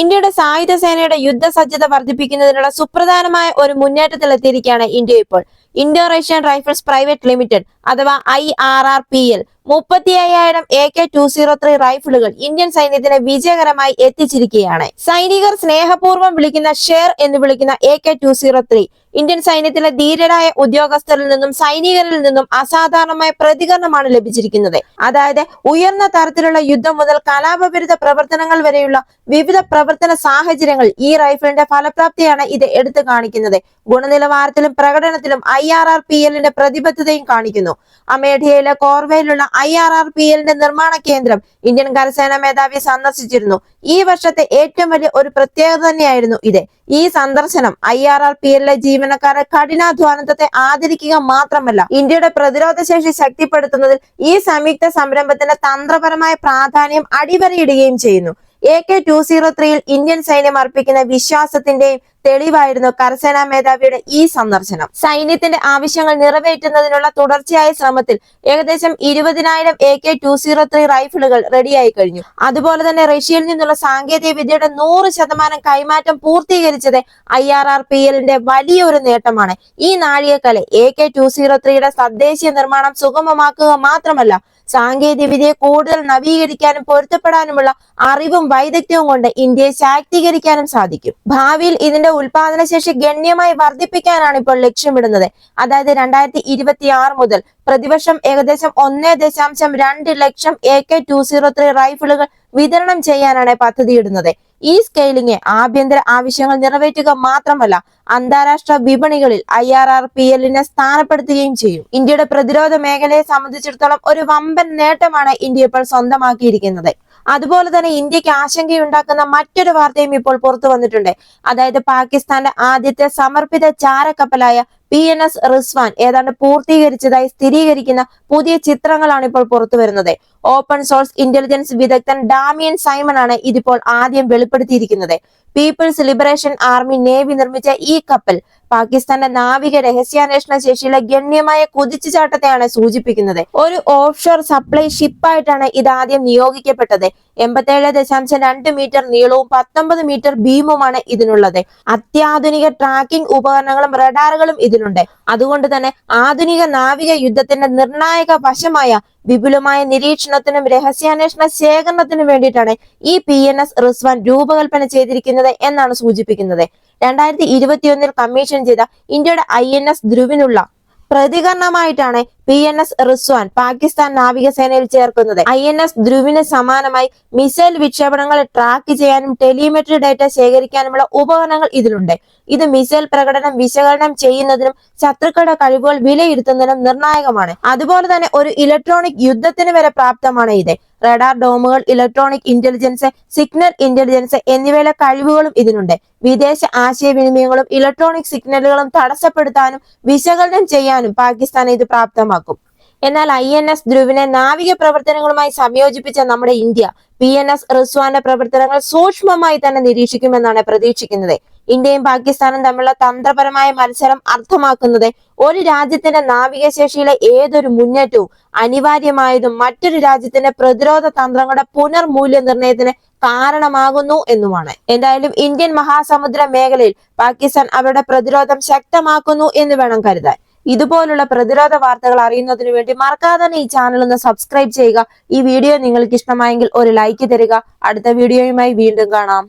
ഇന്ത്യയുടെ സായുധ സേനയുടെ യുദ്ധസജ്ജത വർദ്ധിപ്പിക്കുന്നതിനുള്ള സുപ്രധാനമായ ഒരു മുന്നേറ്റത്തിലെത്തിയിരിക്കുകയാണ് ഇന്ത്യ ഇപ്പോൾ. Indo Russian rifles private limited അഥവാ I R R P L. മുപ്പത്തി അയ്യായിരം A K two zero three റൈഫിളുകൾ Indian സൈന്യത്തിന് വിജയകരമായി എത്തിച്ചിരിക്കുകയാണ്. സൈനികർ സ്നേഹപൂർവം വിളിക്കുന്ന ഷെയർ എന്ന് വിളിക്കുന്ന A K two zero three Indian സൈന്യത്തിലെ ധീരരായ ഉദ്യോഗസ്ഥരിൽ നിന്നും സൈനികരിൽ നിന്നും അസാധാരണമായ പ്രതികരണമാണ് ലഭിച്ചിരിക്കുന്നത്. അതായത് ഉയർന്ന തരത്തിലുള്ള യുദ്ധം മുതൽ കലാപവിരുദ്ധ പ്രവർത്തനങ്ങൾ വരെയുള്ള വിവിധ പ്രവർത്തന സാഹചര്യങ്ങൾ ഈ റൈഫിളിന്റെ ഫലപ്രാപ്തിയാണ് ഇത് എടുത്തു കാണിക്കുന്നത്. ഗുണനിലവാരത്തിലും പ്രകടനത്തിലും ഐ ആർ ആർ പി എല്ലിന്റെ പ്രതിബദ്ധതയും കാണിക്കുന്നു. അമേഠിയയിലെ കോർവയിലുള്ള ഐ ആർ ആർ പി എല്ലിന്റെ നിർമ്മാണ കേന്ദ്രം ഇന്ത്യൻ കരസേനാ മേധാവി സന്ദർശിച്ചിരുന്നു. ഈ വർഷത്തെ ഏറ്റവും വലിയ ഒരു പ്രത്യേകത തന്നെയായിരുന്നു ഇത്. ഈ സന്ദർശനം ഐ ആർ ആർ പി എല്ലിലെ ജീവനക്കാരെ കഠിനാധ്വാനത്തെ ആദരിക്കുക മാത്രമല്ല ഇന്ത്യയുടെ പ്രതിരോധ ശേഷി ശക്തിപ്പെടുത്തുന്നതിൽ ഈ സംയുക്ത സംരംഭത്തിന്റെ തന്ത്രപരമായ പ്രാധാന്യം അടിവരയിടുകയും ചെയ്യുന്നു. എ കെ ടു സീറോ ത്രീയിൽ ഇന്ത്യൻ സൈന്യം അർപ്പിക്കുന്ന വിശ്വാസത്തിന്റെയും തെളിവായിരുന്നു കരസേനാ മേധാവിയുടെ ഈ സന്ദർശനം. സൈന്യത്തിന്റെ ആവശ്യങ്ങൾ നിറവേറ്റുന്നതിനുള്ള തുടർച്ചയായ ശ്രമത്തിൽ ഏകദേശം ഇരുപതിനായിരം A K two zero three റൈഫിളുകൾ റെഡിയായി കഴിഞ്ഞു. അതുപോലെ തന്നെ റഷ്യയിൽ നിന്നുള്ള സാങ്കേതിക വിദ്യയുടെ നൂറ് ശതമാനം കൈമാറ്റം പൂർത്തീകരിച്ചത് ഐ ആർ ആർ പി എല്ലിന്റെ വലിയൊരു നേട്ടമാണ്. ഈ നാഴികക്കല എ കെ ടു സീറോ ത്രീയുടെ തദ്ദേശീയ നിർമ്മാണം സുഗമമാക്കുക മാത്രമല്ല സാങ്കേതിക വിദ്യയെ കൂടുതൽ നവീകരിക്കാനും പൊരുത്തപ്പെടാനുമുള്ള അറിവും വൈദഗ്ധ്യവും കൊണ്ട് ഇന്ത്യയെ ശാക്തീകരിക്കാനും സാധിക്കും. ഭാവിയിൽ ഇതിന്റെ ഉൽപാദനശേഷി ഗണ്യമായി വർദ്ധിപ്പിക്കാനാണ് ഇപ്പോൾ ലക്ഷ്യമിടുന്നത് അതായത് രണ്ടായിരത്തി ഇരുപത്തി ആറ് മുതൽ പ്രതിവർഷം ഏകദേശം ഒന്നേ ദശാംശം രണ്ട് ലക്ഷം A K two zero three റൈഫിളുകൾ വിതരണം ചെയ്യാനാണ് പദ്ധതിയിടുന്നത്. ഈ സ്കെയിലിംഗ് ആഭ്യന്തര ആവശ്യങ്ങൾ നിറവേറ്റുക മാത്രമല്ല അന്താരാഷ്ട്ര വിപണികളിൽ ഐ ആർ ആർ പി എല്ലിനെ സ്ഥാനപ്പെടുത്തുകയും ചെയ്യും. ഇന്ത്യയുടെ പ്രതിരോധ മേഖലയെ സംബന്ധിച്ചിടത്തോളം ഒരു വമ്പൻ നേട്ടമാണ് ഇന്ത്യ ഇപ്പോൾ സ്വന്തമാക്കിയിരിക്കുന്നത്. അതുപോലെ തന്നെ ഇന്ത്യയ്ക്ക് ആശങ്കയുണ്ടാക്കുന്ന മറ്റൊരു വാർത്തയും ഇപ്പോൾ പുറത്തു വന്നിട്ടുണ്ട്. അതായത് പാകിസ്ഥാന്റെ ആദ്യത്തെ സമർപ്പിത ചാരക്കപ്പലായ പി എൻ എസ് റിസ്വാൻ ഏതാണ്ട് പൂർത്തീകരിച്ചതായി സ്ഥിരീകരിക്കുന്ന പുതിയ ചിത്രങ്ങളാണ് ഇപ്പോൾ പുറത്തു വരുന്നത്. ഓപ്പൺ സോഴ്സ് ഇന്റലിജൻസ് വിദഗ്ധൻ ഡാമിയൻ സൈമൺ ആണ് ഇതിപ്പോൾ ആദ്യം വെളിപ്പെടുത്തിയിരിക്കുന്നത്. പീപ്പിൾസ് ലിബറേഷൻ ആർമി നേവി നിർമ്മിച്ച ഈ കപ്പൽ പാകിസ്ഥാന്റെ നാവിക രഹസ്യാന്വേഷണ ശേഷിയിലെ ഗണ്യമായ കുതിച്ചുചാട്ടത്തെയാണ് സൂചിപ്പിക്കുന്നത്. ഒരു ഓഫ്ഷോർ സപ്ലൈ ഷിപ്പായിട്ടാണ് ഇത് ആദ്യം നിയോഗിക്കപ്പെട്ടത്. എൺപത്തേഴ് ദശാംശം രണ്ട് മീറ്റർ നീളവും പത്തൊമ്പത് മീറ്റർ ബീമുമാണ് ഇതിനുള്ളത്. അത്യാധുനിക ട്രാക്കിംഗ് ഉപകരണങ്ങളും റഡാറുകളും ഇതിലുണ്ട് അതുകൊണ്ട് തന്നെ ആധുനിക നാവിക യുദ്ധത്തിന്റെ നിർണായക വശമായ വിപുലമായ നിരീക്ഷണത്തിനും രഹസ്യാന്വേഷണ ശേഖരണത്തിനും വേണ്ടിയിട്ടാണ് ഈ പി എൻ എസ് റിസ്വാൻ രൂപകൽപ്പന ചെയ്തിരിക്കുന്നത് എന്നാണ് സൂചിപ്പിക്കുന്നത്. രണ്ടായിരത്തി ഇരുപത്തിയൊന്നിൽ കമ്മീഷൻ ചെയ്ത ഇന്ത്യയുടെ ഐ എൻ എസ് ധ്രുവിനുള്ള പ്രതികരണമായിട്ടാണ് P N S Rizwan Pakistan നാവികസേനയിൽ ചേർക്കുന്നത്. ഐ എൻ എസ് ധ്രുവിന് സമാനമായി മിസൈൽ വിക്ഷേപണങ്ങൾ ട്രാക്ക് ചെയ്യാനും ടെലിമെട്രി ഡാറ്റ ശേഖരിക്കാനുമുള്ള ഉപകരണങ്ങൾ ഇതിലുണ്ട്. ഇത് മിസൈൽ പ്രകടനം വിശകലനം ചെയ്യുന്നതിനും ശത്രുക്കളുടെ കഴിവുകൾ വിലയിരുത്തുന്നതിനും നിർണായകമാണ്. അതുപോലെ തന്നെ ഒരു ഇലക്ട്രോണിക് യുദ്ധത്തിന് വരെ പ്രാപ്തമാണ് ഇത്. റഡാർ ഡോമുകൾ ഇലക്ട്രോണിക് ഇന്റലിജൻസ് സിഗ്നൽ ഇന്റലിജൻസ് എന്നിവയിലെ കഴിവുകളും ഇതിനുണ്ട്. വിദേശ ആശയവിനിമയങ്ങളും ഇലക്ട്രോണിക് സിഗ്നലുകളും തടസ്സപ്പെടുത്താനും വിശകലനം ചെയ്യാനും പാകിസ്ഥാൻ ഇത് പ്രാപ്തമാക്കും എന്നാൽ ഐ എൻ എസ് ധ്രുവിനെ നാവിക പ്രവർത്തനങ്ങളുമായി സംയോജിപ്പിച്ച നമ്മുടെ ഇന്ത്യ പി എൻ എസ് റിസ്വാന്റെ പ്രവർത്തനങ്ങൾ സൂക്ഷ്മമായി തന്നെ നിരീക്ഷിക്കുമെന്നാണ് പ്രതീക്ഷിക്കുന്നത്. ഇന്ത്യയും പാകിസ്ഥാനും തമ്മിലുള്ള തന്ത്രപരമായ മത്സരം അർത്ഥമാക്കുന്നത് ഒരു രാജ്യത്തിന്റെ നാവികശേഷിയിലെ ഏതൊരു മുന്നേറ്റവും അനിവാര്യമായതും മറ്റൊരു രാജ്യത്തിന്റെ പ്രതിരോധ തന്ത്രങ്ങളുടെ പുനർമൂല്യനിർണയത്തിന് കാരണമാകുന്നു എന്നുമാണ്. എന്തായാലും ഇന്ത്യൻ മഹാസമുദ്ര മേഖലയിൽ പാകിസ്ഥാൻ അവരുടെ പ്രതിരോധം ശക്തമാക്കുന്നു എന്ന് വേണം കരുതാൻ. ഇതുപോലുള്ള പ്രതിരോധ വാർത്തകൾ അറിയുന്നതിന് വേണ്ടി മറക്കാതെ തന്നെ ഈ ചാനൽ ഒന്ന് സബ്സ്ക്രൈബ് ചെയ്യുക. ഈ വീഡിയോ നിങ്ങൾക്ക് ഇഷ്ടമായെങ്കിൽ ഒരു ലൈക്ക് തരിക. അടുത്ത വീഡിയോയുമായി വീണ്ടും കാണാം.